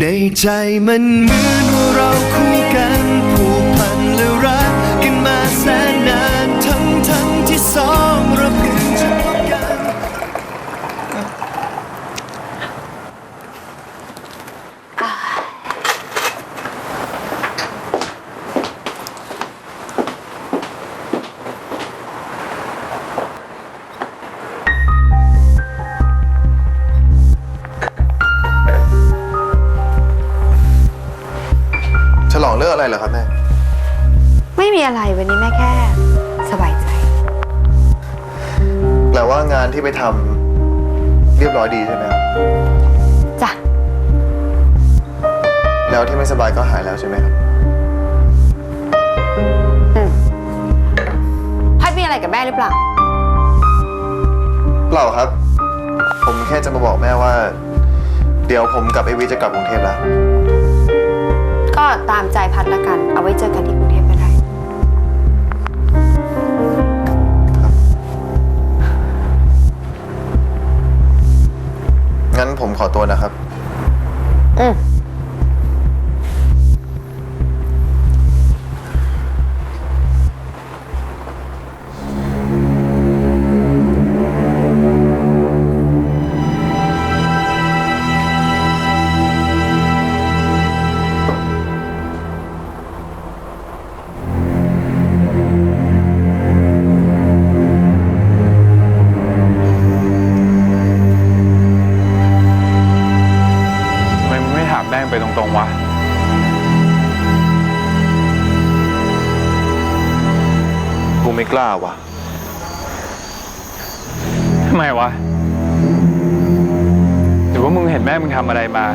ในใจมันเหมือนว่าเราคู่กัน อะไรวันนี้แม่แค่สบายใจ แปลว่างานที่ไปทำเรียบร้อยดีใช่ไหมครับจ้ะ แล้วที่ไม่สบายก็หายแล้วใช่ไหมครับพัดมีอะไรกับแม่หรือเปล่า เปล่าครับ ผมแค่จะมาบอกแม่ว่า เดี๋ยวผมกับไอวิจะกลับกรุงเทพแล้ว ก็ตามใจพัดละกัน เอาไว้เจอกันที่กรุง งั้นผมขอตัวนะครับ อืม กูไม่กล้าวะทำไมวะ หรือว่ามึงเห็นแม่มึงทำอะไรมา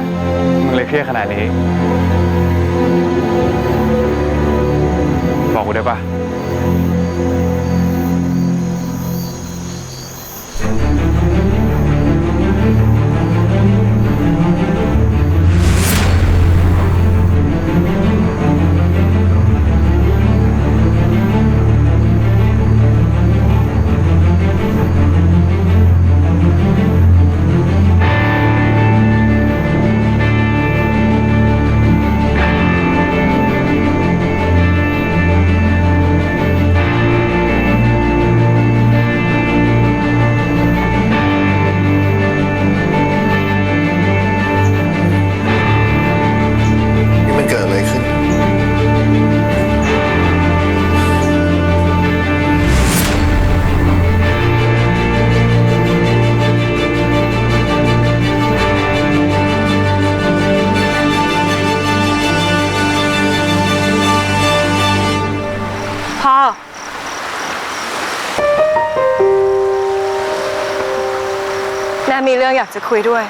มึงเลยเครียดขนาดนี้ บอกกูได้ปะ แม่มีเรื่องอยากจะคุยด้วย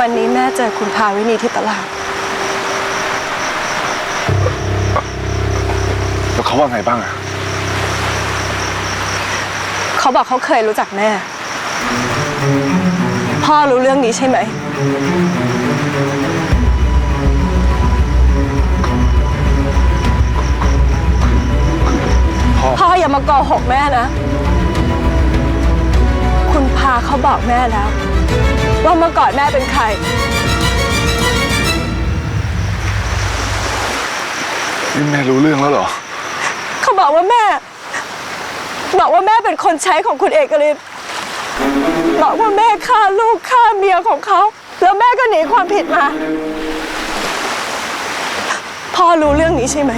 วันนี้แม่เจอคุณพาวินีที่ตลาด แล้วเขาว่าไงบ้างอะเขาบอกเขาเคยรู้จักแม่ พ่อรู้เรื่องนี้ใช่ไหมพ่อพ่ออย่ามาโกหกแม่นะ คุณพาเขาบอกแม่แล้ว ว่าเมื่อก่อนแม่เป็นใคร นี่แม่รู้เรื่องแล้วเหรอ เขาบอกว่าแม่ บอกว่าแม่เป็นคนใช้ของคุณเอกลิน บอกว่าแม่ฆ่าลูกฆ่าเมียของเขา แล้วแม่ก็หนีความผิดมา พ่อรู้เรื่องนี้ใช่ไหม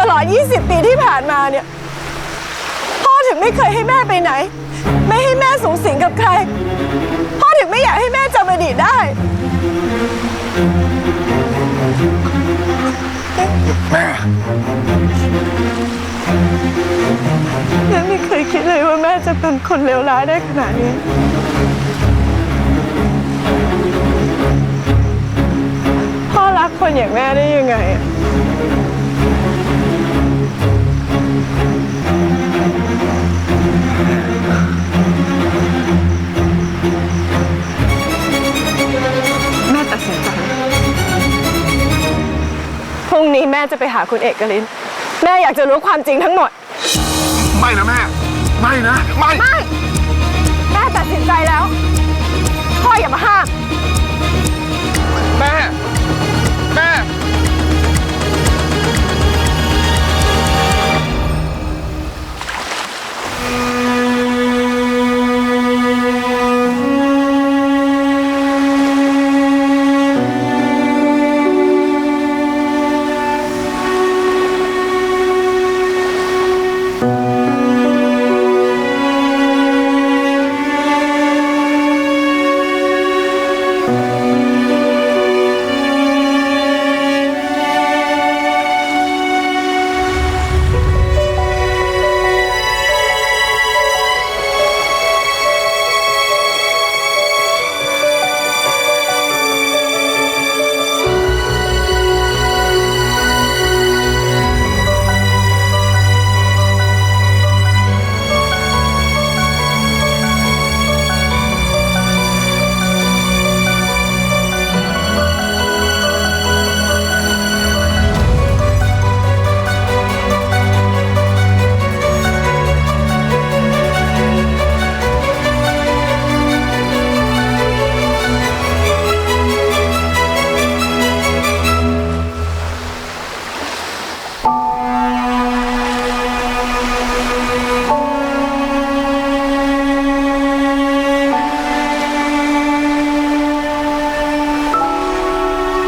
ตลอด 20 ปีที่ผ่านมาเนี่ย พ่อถึงไม่เคยให้แม่ไปไหน ไม่ให้แม่สูงสิงกับใคร พ่อถึงไม่อยากให้แม่จำอดีตได้แม่แม่ ไม่เคยคิดเลยว่าแม่จะเป็นคนเลวร้ายได้ขนาดนี้ พ่อรักคนอย่างแม่ได้ยังไงแม่ตัดสินใจรุ่งนี้แม่จะไปหาคุณเอกลิน แม่อยากจะรู้ความจริงทั้งหมด ไม่นะแม่ ไม่นะ ไม่ ไม่ แม่ตัดสินใจแล้ว พ่ออย่ามาห้าม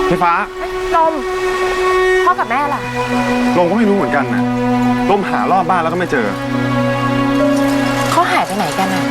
พี่ฟ้า ลมพ่อกับแม่ล่ะลงก็ไม่รู้เหมือนกันนะลมหารอบบ้านแล้วก็ไม่เจอ เขาหายไปไหนกันอะ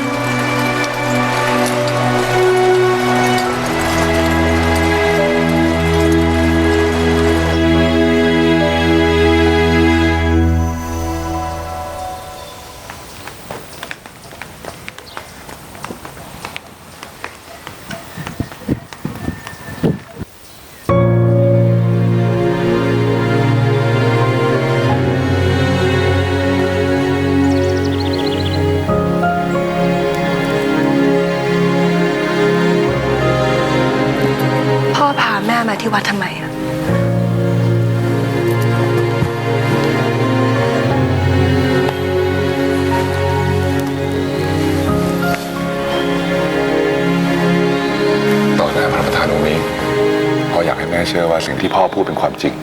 สิ่งที่พ่อพูดเป็นความจริง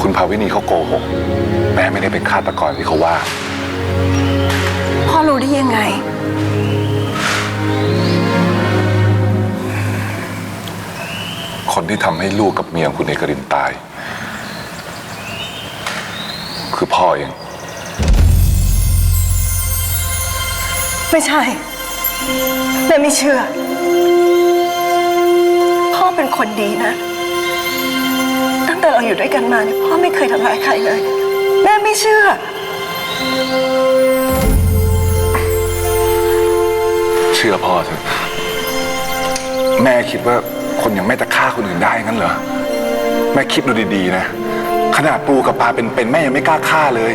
คุณภาวินีเขาโกหก แม่ไม่ได้เป็นฆาตกรที่เขาว่า พ่อรู้ได้ยังไง คนที่ทำให้ลูกกับเมียของคุณเอกรินตาย คือพ่อเอง ไม่ใช่แม่ไม่เชื่อ พ่อเป็นคนดีนะตั้ง แต่เราอยู่ด้วยกันมาเนี่ยพ่อไม่เคยทำร้ายใครเลย แม่ไม่เชื่อ เชื่อพ่อเถอะ แม่คิดว่าคนอย่างแม่จะฆ่าคนอื่นได้งั้นเหรอ แม่คิดดูดีๆนะ ขนาดปูกับปลาเป็นๆแม่ยังไม่กล้าฆ่าเลย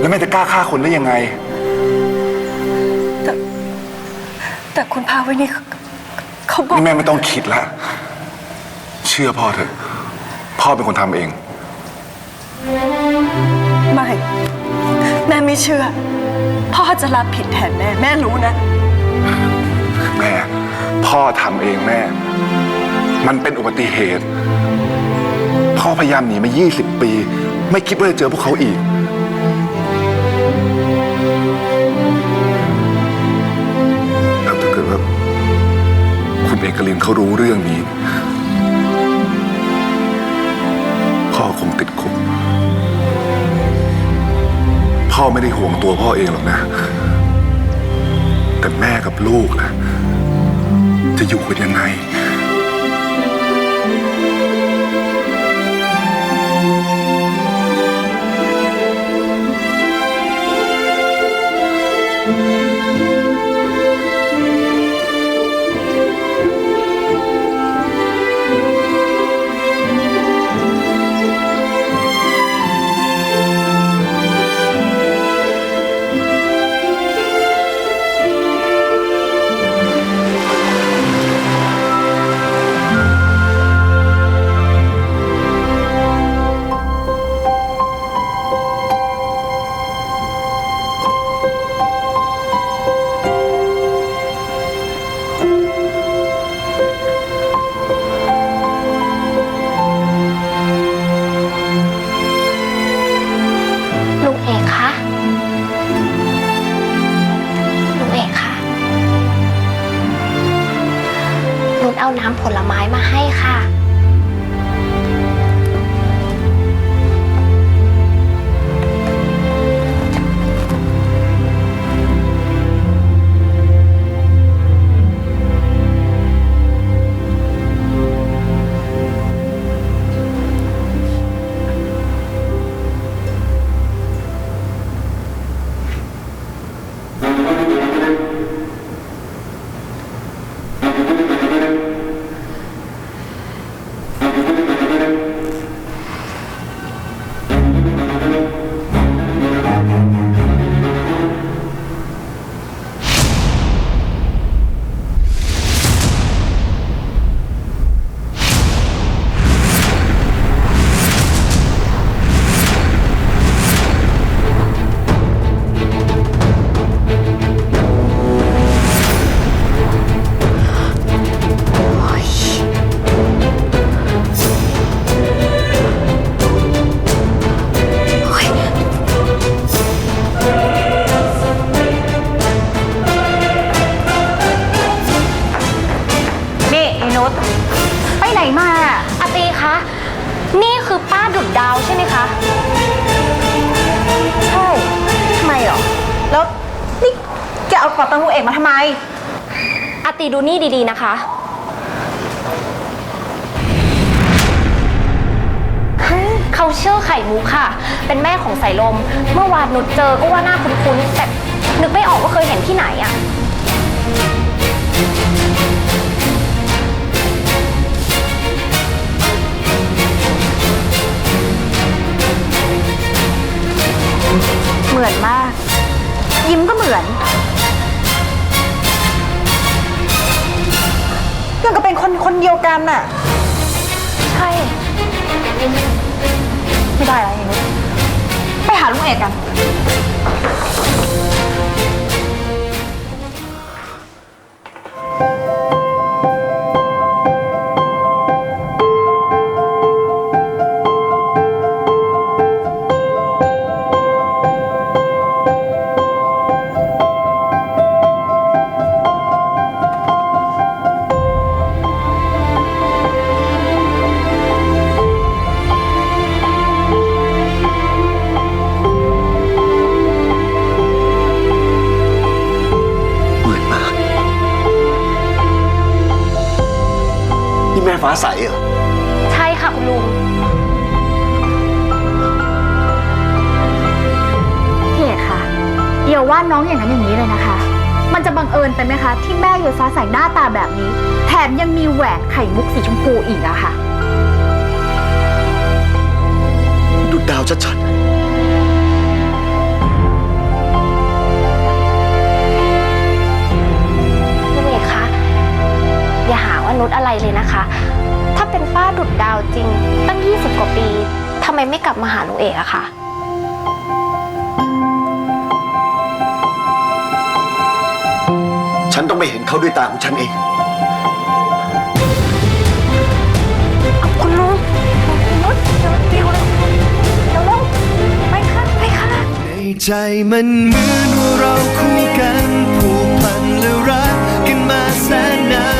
แล้วแม่จะกล้าฆ่าคนได้ยังไง แต่แต่คุณพาวินี่เขาเขาบอก นี่แม่ไม่ต้องคิดละ เชื่อพ่อเถอะ พ่อเป็นคนทำเอง ไม่ แม่ไม่เชื่อ พ่อจะรับผิดแทนแม่ แม่รู้นะ แม่ พ่อทำเองแม่ มันเป็นอุบัติเหตุ พ่อพยายามหนีมา 20 ปี ไม่คิดว่าจะเจอพวกเขาอีก แล้วถ้าเกิดว่าคุณเอกลินเขารู้เรื่องนี้ ติดคุก พ่อไม่ได้ห่วงตัวพ่อเองหรอกนะ แต่แม่กับลูกนะจะอยู่กันยังไง ดูนี่ดีๆนะคะ เขาเชื่อไข่มุกค่ะ เป็นแม่ของสายลม เมื่อวานนุชเจอก็ว่าหน้าคุ้นๆ แต่นึกไม่ออกว่าเคยเห็นที่ไหนอะเหมือนมาก ยิ้มก็เหมือน คนเดียวกันน่ะ ใช่ไม่ได้แล้วไอ้นุชไปหาลุงเอกกันาใสเหรอ ใช่ค่ะคุณลุง พี่เอกค่ะเดี๋ยวว่าน้องอย่างนั้นอย่างนี้เลยนะคะ มันจะบังเอิญไปไหมคะ ที่แม่ยายฟ้าใส่หน้าตาแบบนี้ แถมยังมีแหวนไข่มุกสีชมพูอีกอะค่ะดุดดาวชัดพี่เมย์คะอย่าหาว่านุชอะไรเลยนะคะถ้า เป็นป้าดุดดาวจริง ตั้ง 20 กว่าปีทำไมไม่กลับมาหาลุงเอกอะคะฉันต้องไปเห็นเขาด้วยตาของฉันเองอบคุลุงคุณเดี๋ยเดี๋ยเร็เดี๋ยวลงไปค่ะไปค่ะ ในใจมันเหมือนว่าเราคู่กันผูกพันและรักกันมาแสนนาน